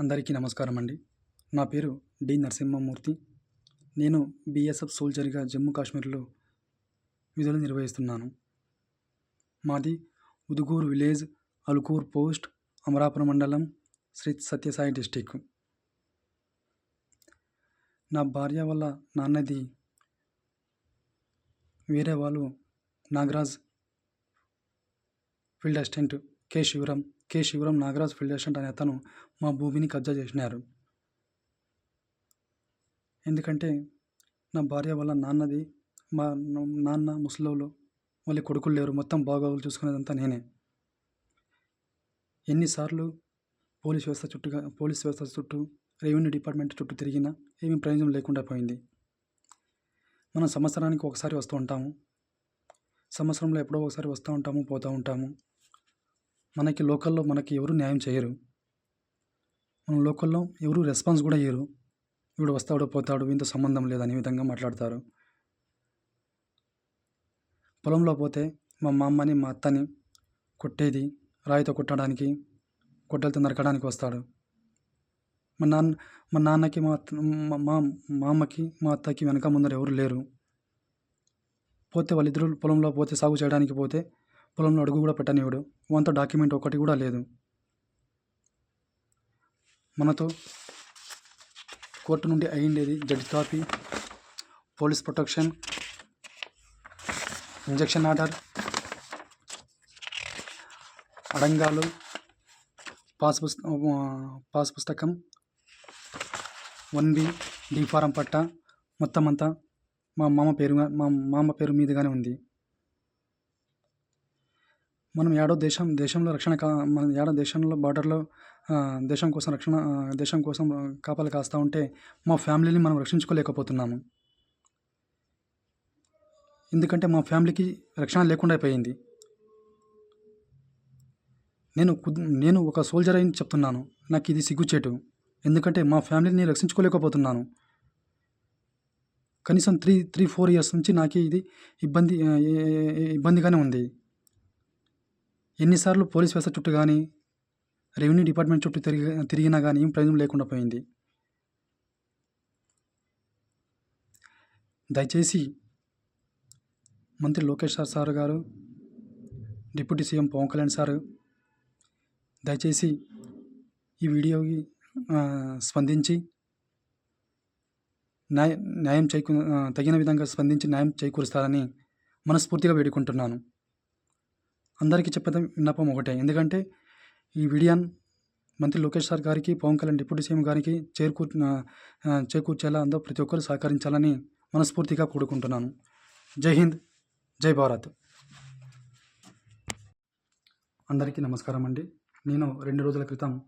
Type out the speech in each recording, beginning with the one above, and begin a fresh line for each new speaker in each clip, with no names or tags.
అందరికీ నమస్కారం అండి. నా పేరు డి నరసింహమూర్తి. నేను బీఎస్ఎఫ్ సోల్జర్గా జమ్మూ కాశ్మీర్లో విధులు నిర్వహిస్తున్నాను. మాది ఉదుగూరు విలేజ్ అలుకూర్ పోస్ట్ అమరాపురం మండలం శ్రీ సత్యసాయి డిస్టిక్. నా భార్య వల్ల నాన్నది వేరే వాళ్ళు Nagaraj field assistant K. Sivaram K. Sivaram Nagaraj field అనే అతను మా భూమిని కబ్జా చేసినారు. ఎందుకంటే నా భార్య వాళ్ళ నాన్నది మా నాన్న ముసలోళ్ళు మళ్ళీ కొడుకులు లేరు. మొత్తం బాగోగులు చూసుకునేదంతా నేనే. ఎన్నిసార్లు పోలీస్ వ్యవస్థ చుట్టూగా పోలీస్ వ్యవస్థ చుట్టూ రెవెన్యూ డిపార్ట్మెంట్ చుట్టూ తిరిగినా ఏమీ ప్రయోజనం లేకుండా పోయింది. మనం సంవత్సరానికి ఒకసారి వస్తూ ఉంటాము. సంవత్సరంలో ఎప్పుడో ఒకసారి వస్తూ ఉంటాము పోతూ ఉంటాము. మనకి లోకల్లో మనకి ఎవరు న్యాయం చేయరు. మన లోకల్లో ఎవరు రెస్పాన్స్ కూడా ఇయ్యరు. వీడు వస్తాడు పోతాడు వీంతో సంబంధం లేదని విధంగా మాట్లాడతారు. పొలంలో పోతే మా అమ్మని మా అత్తని కొట్టేది రాయితో కొట్టడానికి గొడ్డలతో నరకడానికి వస్తాడు. మా నాన్న మా నాన్నకి మా అత్త మా మా మా అమ్మకి మా అత్తకి వెనక ముందర ఎవరు లేరు. పోతే వాళ్ళిద్దరూ పొలంలో పోతే సాగు చేయడానికి పోతే పొలంలో అడుగు కూడా పెట్టనివ్వడు. వంత డాక్యుమెంట్ ఒకటి కూడా లేదు. మనతో కోర్టు నుండి అయ్యిండేది judge copy police protection injection order అడంగాలు pass పుస్త పాస్ పుస్తకం వన్ బి డి ఫారం పట్ట మొత్తం అంతా మా మామ పేరు మా మామ పేరు మీదుగానే ఉంది. మనం ఏడో దేశం దేశంలో రక్షణ కా మన ఏడో దేశంలో బార్డర్లో దేశం కోసం రక్షణ దేశం కోసం కాపలు కాస్తూ ఉంటే మా ఫ్యామిలీని మనం రక్షించుకోలేకపోతున్నాము. ఎందుకంటే మా ఫ్యామిలీకి రక్షణ లేకుండా అయిపోయింది. నేను నేను ఒక సోల్జర్ అయిన చెప్తున్నాను. నాకు ఇది సిగ్గుచేటు. ఎందుకంటే మా ఫ్యామిలీని రక్షించుకోలేకపోతున్నాను. కనీసం త్రీ త్రీ ఫోర్ ఇయర్స్ నుంచి నాకు ఇది ఇబ్బంది ఇబ్బందిగానే ఉంది. ఎన్నిసార్లు పోలీస్ వ్యవస్థ చుట్టూ కానీ రెవెన్యూ డిపార్ట్మెంట్ చుట్టూ తిరిగి తిరిగినా కానీ ఏం ప్రయోజనం లేకుండా పోయింది. దయచేసి మంత్రి Lokesh sir sir garu deputy CM Pawan Kalyan sir దయచేసి ఈ వీడియోకి స్పందించి న్యాయ న్యాయం చేకూ తగిన విధంగా స్పందించి న్యాయం చేకూరుస్తారని మనస్ఫూర్తిగా వేడుకుంటున్నాను. అందరికీ చెప్పేది విన్నపం ఒకటే. ఎందుకంటే ఈ వీడియోని మంత్రి లోకేష్ సార్ గారికి పవన్ కళ్యాణ్ డిప్యూటీ సీఎం గారికి చేరుకూ చేకూర్చేలా అందరూ ప్రతి ఒక్కరు సహకరించాలని మనస్ఫూర్తిగా కోరుకుంటున్నాను. జై హింద్ జై భారత్. అందరికీ నమస్కారం అండి. నేను రెండు రోజుల క్రితం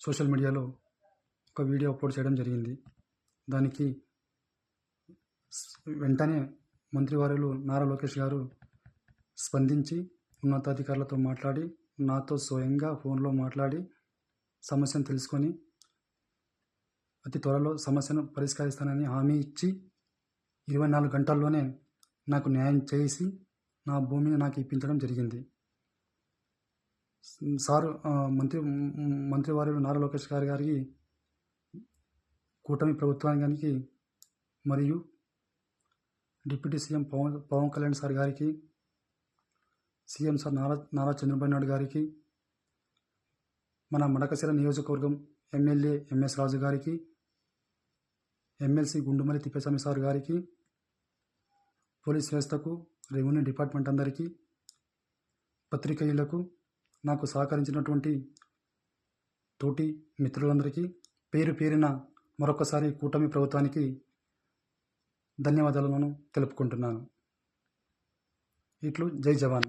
సోషల్ మీడియాలో ఒక వీడియో అప్లోడ్ చేయడం జరిగింది. దానికి వెంటనే మంత్రివారులు నారా లోకేష్ గారు స్పందించి ఉన్నతాధికారులతో మాట్లాడి నాతో స్వయంగా ఫోన్లో మాట్లాడి సమస్యను తెలుసుకొని అతి త్వరలో సమస్యను పరిష్కరిస్తానని హామీ ఇచ్చి ఇరవై నాలుగు గంటల్లోనే నాకు న్యాయం చేసి నా భూమిని నాకు ఇప్పించడం జరిగింది. సార్ మంత్రి మంత్రివారులు నారా లోకేష్ గారి గారికి కూటమి ప్రభుత్వానికి మరియు deputy CM Pawan Pawan Kalyan sir గారికి సీఎం సార్ నారా నారా చంద్రబాబు నాయుడు గారికి మన మడకశిర నియోజకవర్గం ఎమ్మెల్యే ఎంఎస్ రాజు గారికి ఎమ్మెల్సీ గుండుమల్లి తిప్పేస్వామి సార్ గారికి పోలీస్ వ్యవస్థకు రెవెన్యూ డిపార్ట్మెంట్ అందరికీ పత్రికేయులకు నాకు సహకరించినటువంటి తోటి మిత్రులందరికీ పేరు పేరిన మరొకసారి కూటమి ప్రభుత్వానికి ధన్యవాదాలను తెలుపుకుంటున్నాను. ఇట్లు జై జవాన్.